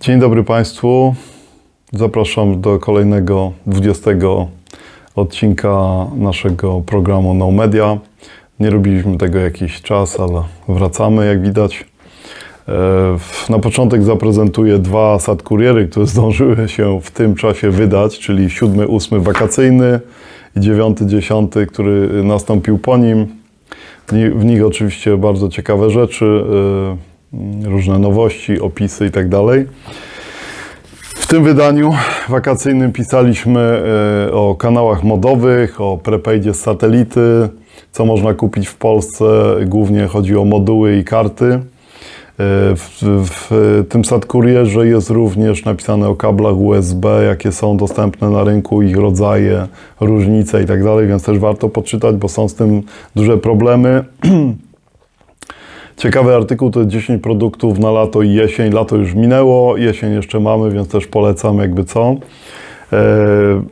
Dzień dobry Państwu. Zapraszam do kolejnego 20 odcinka naszego programu No Media. Nie robiliśmy tego jakiś czas, ale wracamy jak widać. E, Na początek zaprezentuję dwa sad kuriery, które zdążyły się w tym czasie wydać, czyli 7, 8 wakacyjny i 9, 10, który nastąpił po nim. W ni- W nich oczywiście bardzo ciekawe rzeczy, e, różne nowości, opisy i tak. W tym wydaniu wakacyjnym pisaliśmy e, o kanałach modowych, o prepaidzie z satelity, co można kupić w Polsce. Głównie chodzi o moduły i karty. E, W, w tym SAT Kurierze jest również napisane o kablach USB, jakie są dostępne na rynku, ich rodzaje, różnice i tak więc też warto poczytać, bo są z tym duże problemy. Ciekawy artykuł to jest 10 produktów na lato i jesień. Lato już minęło, jesień jeszcze mamy, więc też polecam jakby co. E,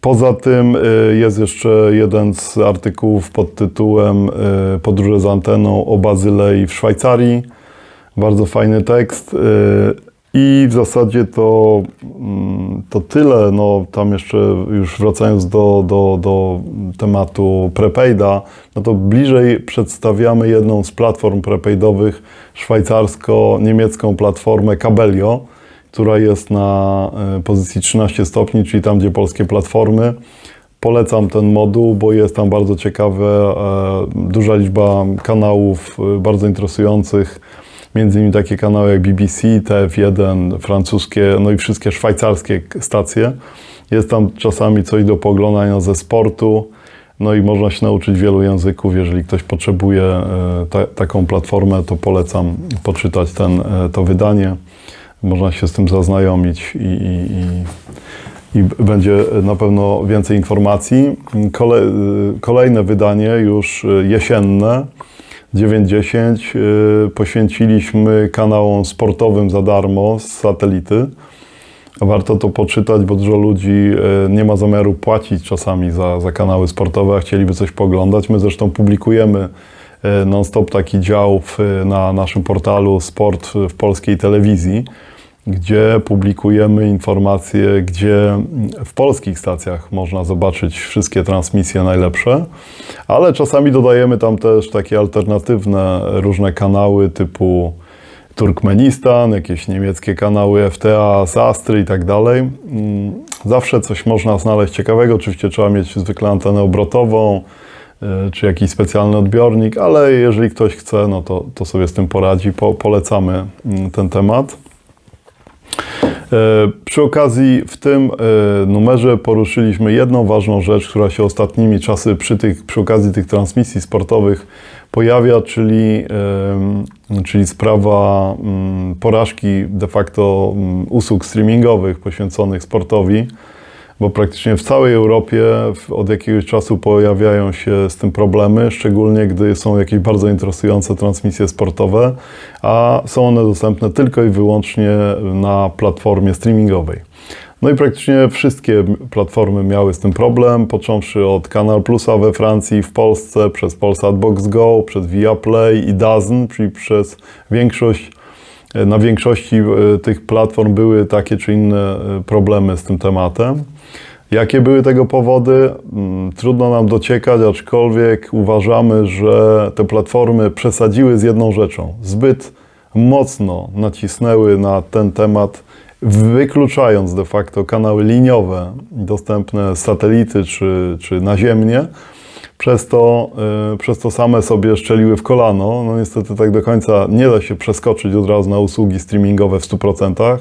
Poza tym e, jest jeszcze jeden z artykułów pod tytułem e, Podróże z anteną o Bazylei w Szwajcarii. Bardzo fajny tekst. I w zasadzie to, mm, to tyle. No, tam jeszcze już wracając do, do, do tematu prepaida, no to bliżej przedstawiamy jedną z platform prepaidowych, szwajcarsko-niemiecką platformę Cabelio, która jest na e, pozycji 13 stopni, czyli tam, gdzie polskie platformy. Polecam ten moduł, bo jest tam bardzo ciekawe, e, duża liczba kanałów e, bardzo interesujących, między innymi takie kanały jak BBC, TF1, francuskie, no i wszystkie szwajcarskie stacje. Jest tam czasami coś do pooglądania ze sportu, no i można się nauczyć wielu języków. Jeżeli ktoś potrzebuje e, ta, taką platformę, to polecam poczytać ten, e, to wydanie. Można się z tym zaznajomić i, i, i, i będzie na pewno więcej informacji. Kole, kolejne wydanie, już jesienne, 9.10, y, poświęciliśmy kanałom sportowym za darmo z satelity. Warto to poczytać, bo dużo ludzi y, nie ma zamiaru płacić czasami za, za kanały sportowe, a chcieliby coś poglądać. My zresztą publikujemy y, non-stop taki dział w, na naszym portalu Sport w polskiej telewizji, gdzie publikujemy informacje, gdzie w polskich stacjach można zobaczyć wszystkie transmisje najlepsze, ale czasami dodajemy tam też takie alternatywne różne kanały typu Turkmenistan, jakieś niemieckie kanały FTA, Zastry i tak dalej. Mm, Zawsze coś można znaleźć ciekawego. Oczywiście trzeba mieć zwykle antenę obrotową, y, czy jakiś specjalny odbiornik, ale jeżeli ktoś chce, no to, to sobie z tym poradzi. Po, polecamy mm, ten temat. E, Przy okazji w tym e, numerze poruszyliśmy jedną ważną rzecz, która się ostatnimi czasy przy, tych, przy okazji tych transmisji sportowych pojawia, czyli, czyli sprawa mm, porażki de facto mm, usług streamingowych poświęconych sportowi bo praktycznie w całej Europie od jakiegoś czasu pojawiają się z tym problemy, szczególnie gdy są jakieś bardzo interesujące transmisje sportowe, a są one dostępne tylko i wyłącznie na platformie streamingowej. No i praktycznie wszystkie platformy miały z tym problem, począwszy od Kanal Plusa we Francji, w Polsce, przez Polsat Box Go, przez Viaplay i DAZN, czyli przez większość na większości e, tych platform były takie czy inne e, problemy z tym tematem. Jakie były tego powody? Mm, Trudno nam dociekać, aczkolwiek uważamy, że te platformy przesadziły z jedną rzeczą. Zbyt mocno nacisnęły na ten temat, wykluczając de facto kanały liniowe dostępne satelity czy, czy naziemnie. Przez to, y, przez to same sobie szczeliły w kolano. No niestety tak do końca nie da się przeskoczyć od razu na usługi streamingowe w 100%,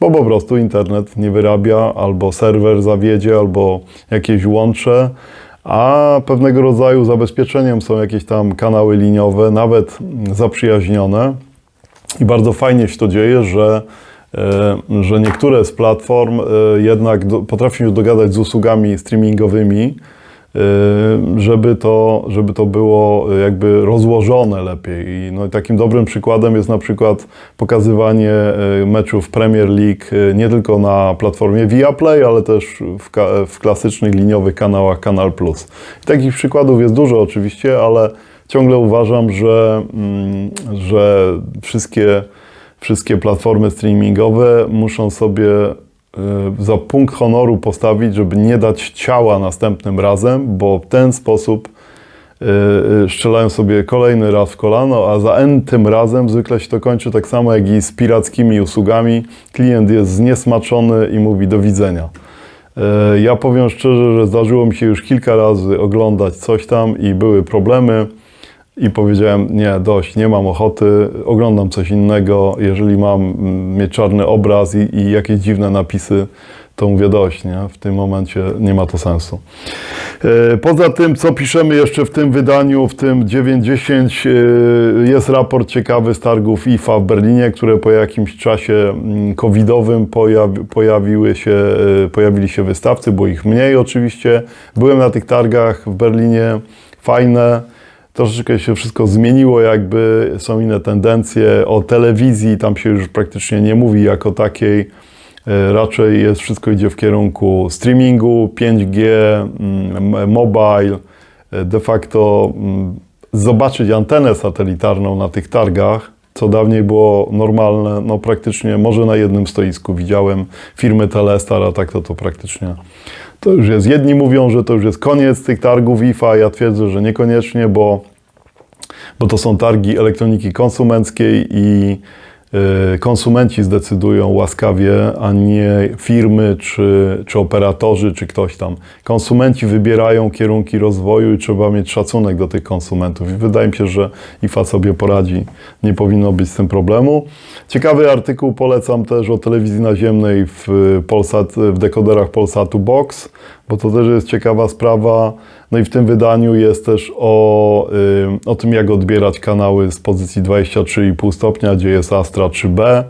bo po prostu internet nie wyrabia, albo serwer zawiedzie, albo jakieś łącze, a pewnego rodzaju zabezpieczeniem są jakieś tam kanały liniowe, nawet zaprzyjaźnione. I bardzo fajnie się to dzieje, że, e, że niektóre z platform e, jednak potrafią się dogadać z usługami streamingowymi, żeby to, żeby to było jakby rozłożone lepiej. I no, takim dobrym przykładem jest na przykład pokazywanie e, meczów Premier League e, nie tylko na platformie Viaplay, ale też w, w klasycznych liniowych kanałach Kanal Plus. Takich przykładów jest dużo oczywiście, ale ciągle uważam, że, mm, że wszystkie wszystkie platformy streamingowe muszą sobie za punkt honoru postawić, żeby nie dać ciała następnym razem, bo w ten sposób e, e, strzelają sobie kolejny raz w kolano, a za n tym razem zwykle się to kończy tak samo jak i z pirackimi usługami. Klient jest zniesmaczony i mówi do widzenia. E, Ja powiem szczerze, że zdarzyło mi się już kilka razy oglądać coś tam i były problemy. I powiedziałem, nie, dość, nie mam ochoty, oglądam coś innego. Jeżeli mam mm, mieć czarny obraz i, i jakieś dziwne napisy, to mówię dość, nie? W tym momencie nie ma to sensu. E, Poza tym, co piszemy jeszcze w tym wydaniu, w tym 9.10, e, jest raport ciekawy z targów IFA w Berlinie, które po jakimś czasie mm, covidowym pojawi, pojawiły się, e, pojawili się wystawcy, było ich mniej oczywiście. Byłem na tych targach w Berlinie, fajne. Troszeczkę się wszystko zmieniło, jakby są inne tendencje. O telewizji tam się już praktycznie nie mówi jako takiej. E, Raczej jest, wszystko idzie w kierunku streamingu, 5G, mm, mobile. E, De facto mm, zobaczyć antenę satelitarną na tych targach, co dawniej było normalne, no praktycznie może na jednym stoisku widziałem firmy Telestar, a tak to to praktycznie to już jest. Jedni mówią, że to już jest koniec tych targów IFA, ja twierdzę, że niekoniecznie, bo, bo to są targi elektroniki konsumenckiej i konsumenci zdecydują łaskawie, a nie firmy, czy, czy operatorzy, czy ktoś tam. Konsumenci wybierają kierunki rozwoju i trzeba mieć szacunek do tych konsumentów. I wydaje mi się, że IFA sobie poradzi. Nie powinno być z tym problemu. Ciekawy artykuł polecam też o telewizji naziemnej w, Polsat, w dekoderach Polsatu Box, bo to też jest ciekawa sprawa. No i w tym wydaniu jest też o, y, o tym, jak odbierać kanały z pozycji 23,5 stopnia, gdzie jest Astra 3B.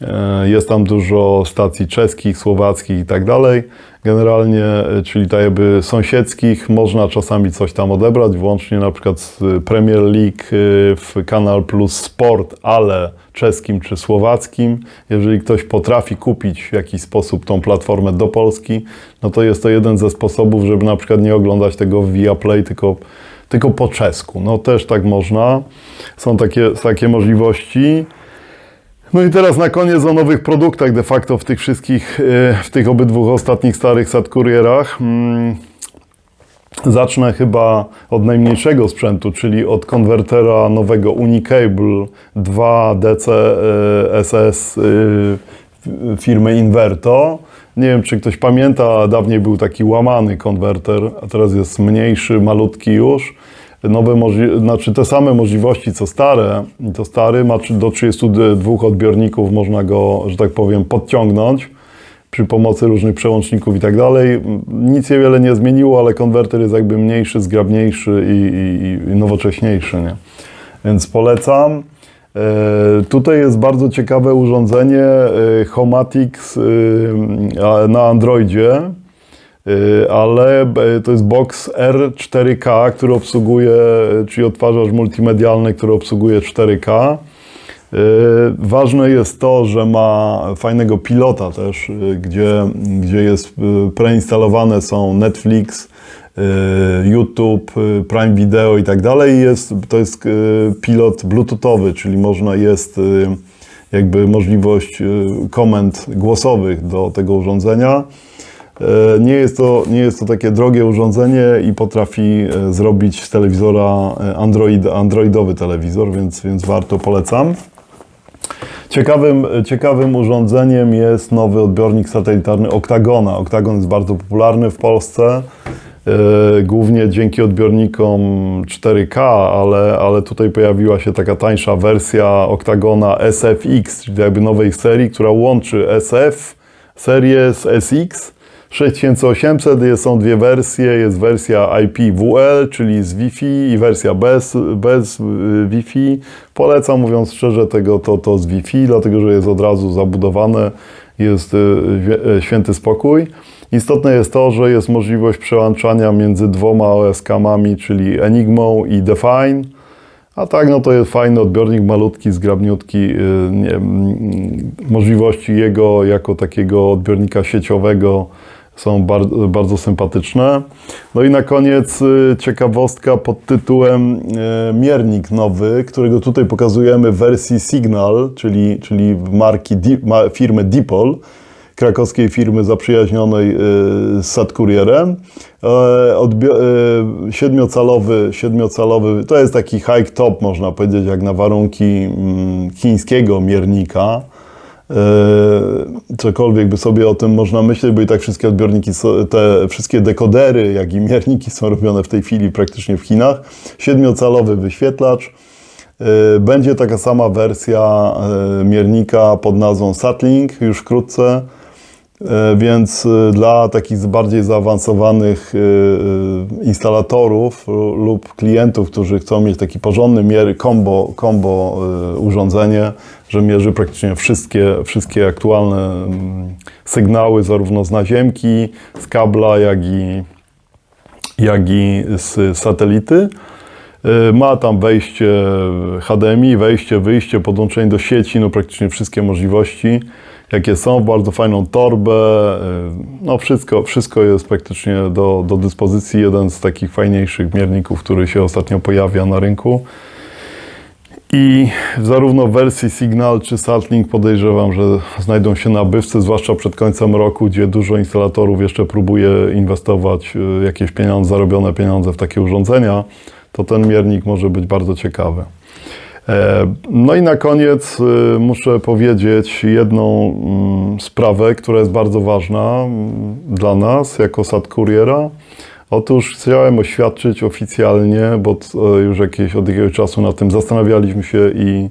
E, Jest tam dużo stacji czeskich, słowackich i tak dalej. Generalnie, e, czyli tak jakby sąsiedzkich, można czasami coś tam odebrać, włącznie na przykład z Premier League e, w Kanal Plus Sport, ale czeskim czy słowackim. Jeżeli ktoś potrafi kupić w jakiś sposób tą platformę do Polski, no to jest to jeden ze sposobów, żeby na przykład nie oglądać tego w Viaplay, tylko, tylko po czesku. No też tak można. Są takie, takie możliwości. No i teraz na koniec o nowych produktach de facto w tych wszystkich, e, w tych obydwu ostatnich starych SAT-kurierach. Mm, Zacznę chyba od najmniejszego sprzętu, czyli od konwertera nowego Unicable 2 DC e, e, firmy Inverto. Nie wiem, czy ktoś pamięta, dawniej był taki łamany konwerter, a teraz jest mniejszy, malutki już nowe możli- znaczy te same możliwości co stare, to stary ma do 32 odbiorników, można go, że tak powiem, podciągnąć przy pomocy różnych przełączników i tak dalej. Nic się wiele nie zmieniło, ale konwerter jest jakby mniejszy, zgrabniejszy i, i, i nowocześniejszy, nie? Więc polecam. E, Tutaj jest bardzo ciekawe urządzenie e, Homatix e, na Androidzie. Y, ale e, to jest box R4K, który obsługuje, e, czyli odtwarzacz multimedialny, który obsługuje 4K. Y, Ważne jest to, że ma fajnego pilota też, y, gdzie, gdzie jest preinstalowane są Netflix, YouTube, Prime Video i tak dalej. Jest, to jest pilot bluetoothowy, czyli można jest jakby możliwość komend głosowych do tego urządzenia. E, Nie jest, to, nie jest to takie drogie urządzenie i potrafi e, zrobić z telewizora e, Android, androidowy telewizor, więc, więc warto, polecam. Ciekawym, ciekawym urządzeniem jest nowy odbiornik satelitarny Octagona. Octagon jest bardzo popularny w Polsce, głównie dzięki odbiornikom 4K, ale, ale tutaj pojawiła się taka tańsza wersja Octagona SFX, czyli jakby nowej serii, która łączy SF, serię z SX 6800 jest, są dwie wersje. Jest wersja IPWL, czyli z Wi-Fi i wersja bez, bez y, Wi-Fi. Polecam, mówiąc szczerze, tego to, to z Wi-Fi, dlatego że jest od razu zabudowane, jest y, y, święty spokój. Istotne jest to, że jest możliwość przełączania między dwoma OS-kamami, czyli Enigmą i Define. A tak, no to jest fajny odbiornik, malutki, zgrabniutki. y, Nie, mm, możliwości jego jako takiego odbiornika sieciowego są bardzo, bardzo sympatyczne. No i na koniec y, ciekawostka pod tytułem y, miernik nowy, którego tutaj pokazujemy w wersji Signal, czyli, czyli marki firmy Dipol, krakowskiej firmy zaprzyjaźnionej y, z Satkurierem. E, y, siedmiocalowy, siedmiocalowy, to jest taki high top, można powiedzieć, jak na warunki mm, chińskiego miernika. E, cokolwiek by sobie o tym można myśleć, bo i tak wszystkie odbiorniki, te wszystkie dekodery, jak i mierniki są robione w tej chwili praktycznie w Chinach. Siedmiocalowy wyświetlacz. E, Będzie taka sama wersja e, miernika pod nazwą Satlink już wkrótce. Więc dla takich bardziej zaawansowanych instalatorów lub klientów, którzy chcą mieć taki porządny mier, combo, combo urządzenie, że mierzy praktycznie wszystkie, wszystkie aktualne mm, sygnały, zarówno z naziemki, z kabla, jak i, jak i z satelity. E, Ma tam wejście HDMI, wejście, wyjście, podłączenie do sieci, no praktycznie wszystkie możliwości, jakie są, bardzo fajną torbę, e, no wszystko, wszystko jest praktycznie do, do dyspozycji. Jeden z takich fajniejszych mierników, który się ostatnio pojawia na rynku. I zarówno w wersji Signal czy Satlink podejrzewam, że znajdą się nabywcy, zwłaszcza przed końcem roku, gdzie dużo instalatorów jeszcze próbuje inwestować e, jakieś pieniądze, zarobione pieniądze w takie urządzenia, to ten miernik może być bardzo ciekawy. E, No i na koniec e, muszę powiedzieć jedną mm, sprawę, która jest bardzo ważna mm, dla nas jako SAT Kuriera. Otóż chciałem oświadczyć oficjalnie, bo e, już jakieś, od jakiegoś czasu nad tym zastanawialiśmy się i,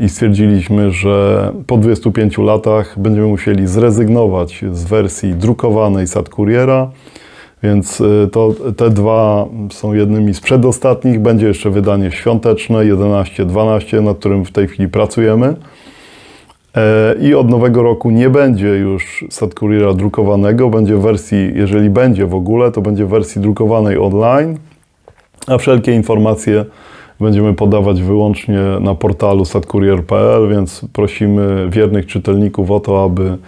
i stwierdziliśmy, że po 25 latach będziemy musieli zrezygnować z wersji drukowanej SAT Kuriera. Więc y, to, te dwa są jednymi z przedostatnich. Będzie jeszcze wydanie świąteczne 11-12, nad którym w tej chwili pracujemy. E, I od nowego roku nie będzie już Satkurira drukowanego, będzie w wersji, jeżeli będzie w ogóle, to będzie w wersji drukowanej online, a wszelkie informacje będziemy podawać wyłącznie na portalu satkurier.pl, więc prosimy wiernych czytelników o to, aby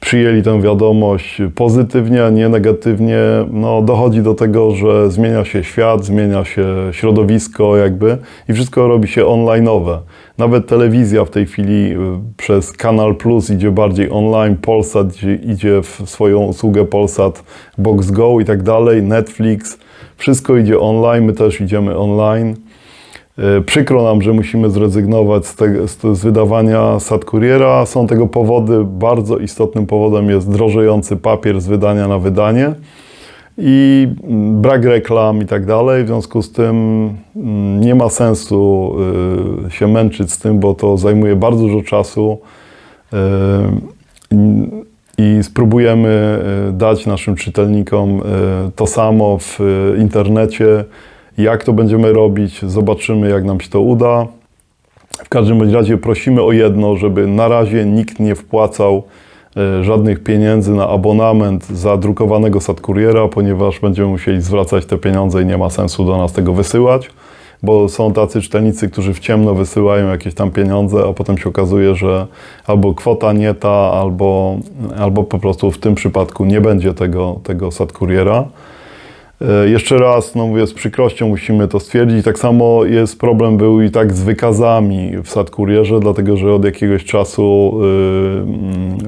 przyjęli tę wiadomość pozytywnie, a nie negatywnie. No, dochodzi do tego, że zmienia się świat, zmienia się środowisko jakby i wszystko robi się online'owe. Nawet telewizja w tej chwili y, przez Kanal Plus idzie bardziej online, Polsat idzie- idzie w swoją usługę Polsat Box Go i tak dalej, Netflix, wszystko idzie online, my też idziemy online. E, Przykro nam, że musimy zrezygnować z, tego, z, z wydawania SAT Kuriera. Są tego powody. Bardzo istotnym powodem jest drożejący papier z wydania na wydanie i mm, brak reklam i tak dalej. W związku z tym mm, nie ma sensu y, się męczyć z tym, bo to zajmuje bardzo dużo czasu. Y, i spróbujemy dać naszym czytelnikom to samo w internecie. Jak to będziemy robić, zobaczymy, jak nam się to uda. W każdym razie prosimy o jedno, żeby na razie nikt nie wpłacał e, żadnych pieniędzy na abonament za drukowanego Satkuriera, ponieważ będziemy musieli zwracać te pieniądze i nie ma sensu do nas tego wysyłać, bo są tacy czytelnicy, którzy w ciemno wysyłają jakieś tam pieniądze, a potem się okazuje, że albo kwota nie ta, albo, albo po prostu w tym przypadku nie będzie tego, tego Satkuriera. E, Jeszcze raz, no mówię, z przykrością musimy to stwierdzić. Tak samo jest problem był i tak z wykazami w Satkurierze, dlatego że od jakiegoś czasu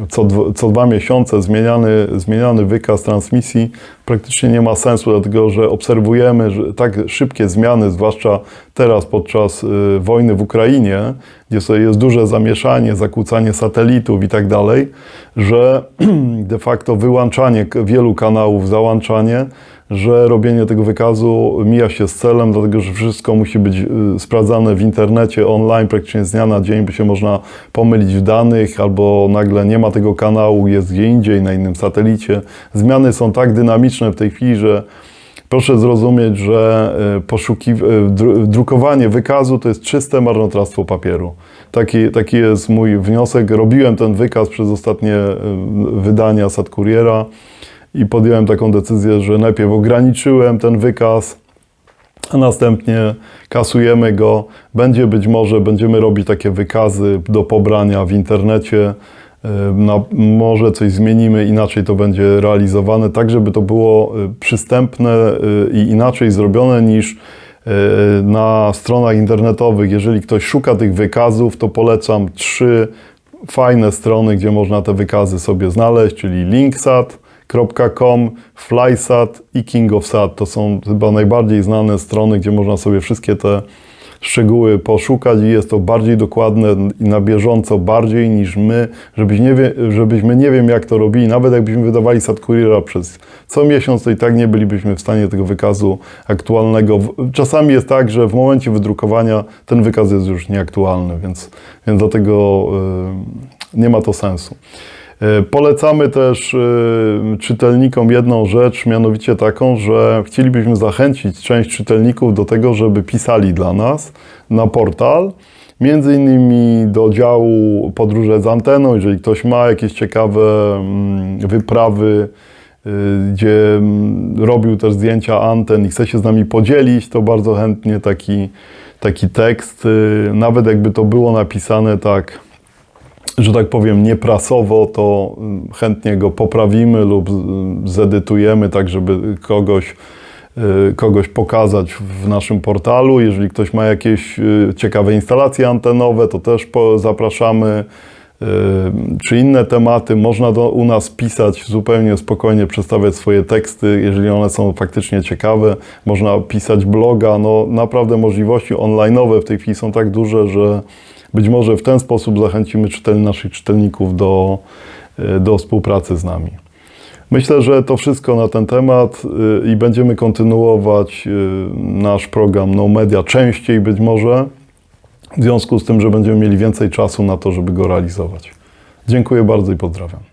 y, co, co dwa miesiące zmieniany, zmieniany wykaz transmisji praktycznie nie ma sensu, dlatego że obserwujemy że tak szybkie zmiany, zwłaszcza teraz podczas y, wojny w Ukrainie, gdzie jest duże zamieszanie, zakłócanie satelitów i tak dalej, że de facto wyłączanie wielu kanałów, załączanie, że robienie tego wykazu mija się z celem, dlatego że wszystko musi być y, sprawdzane w internecie, online, praktycznie z dnia na dzień, by się można pomylić w danych, albo nagle nie ma tego kanału, jest gdzie indziej, na innym satelicie. Zmiany są tak dynamiczne w tej chwili, że proszę zrozumieć, że y, poszuki, y, dru- drukowanie wykazu to jest czyste marnotrawstwo papieru. Taki, taki jest mój wniosek. Robiłem ten wykaz przez ostatnie wydania Satkuriera i podjąłem taką decyzję, że najpierw ograniczyłem ten wykaz, a następnie kasujemy go. Będzie być może, będziemy robić takie wykazy do pobrania w internecie Na, może coś zmienimy, inaczej to będzie realizowane, tak żeby to było e, przystępne e, i inaczej zrobione niż e, na stronach internetowych. Jeżeli ktoś szuka tych wykazów, to polecam trzy fajne strony, gdzie można te wykazy sobie znaleźć, czyli linksat.com, flysat i kingofsat. To są chyba najbardziej znane strony, gdzie można sobie wszystkie te szczegóły poszukać i jest to bardziej dokładne i na bieżąco bardziej niż my, żebyś nie wie, żebyśmy nie wiem jak to robili, nawet jakbyśmy wydawali Sat Couriera przez co miesiąc, to i tak nie bylibyśmy w stanie tego wykazu aktualnego. Czasami jest tak, że w momencie wydrukowania ten wykaz jest już nieaktualny, więc, więc dlatego y, nie ma to sensu. E, Polecamy też e, czytelnikom jedną rzecz, mianowicie taką, że chcielibyśmy zachęcić część czytelników do tego, żeby pisali dla nas na portal. Między innymi do działu podróże z anteną, jeżeli ktoś ma jakieś ciekawe mm, wyprawy, y, gdzie mm, robił też zdjęcia anten i chce się z nami podzielić, to bardzo chętnie taki, taki tekst, nawet jakby to było napisane tak że tak powiem, nieprasowo, to mm, chętnie go poprawimy lub z- zedytujemy, tak żeby kogoś, y, kogoś pokazać w naszym portalu. Jeżeli ktoś ma jakieś y, ciekawe instalacje antenowe, to też zapraszamy. y, Czy inne tematy, można do, u nas pisać zupełnie spokojnie, przedstawiać swoje teksty, jeżeli one są faktycznie ciekawe. Można pisać bloga. No, naprawdę możliwości online'owe w tej chwili są tak duże, że być może w ten sposób zachęcimy czytel, naszych czytelników do, y, do współpracy z nami. Myślę, że to wszystko na ten temat y, i będziemy kontynuować y, nasz program No Media częściej być może, w związku z tym, że będziemy mieli więcej czasu na to, żeby go realizować. Dziękuję bardzo i pozdrawiam.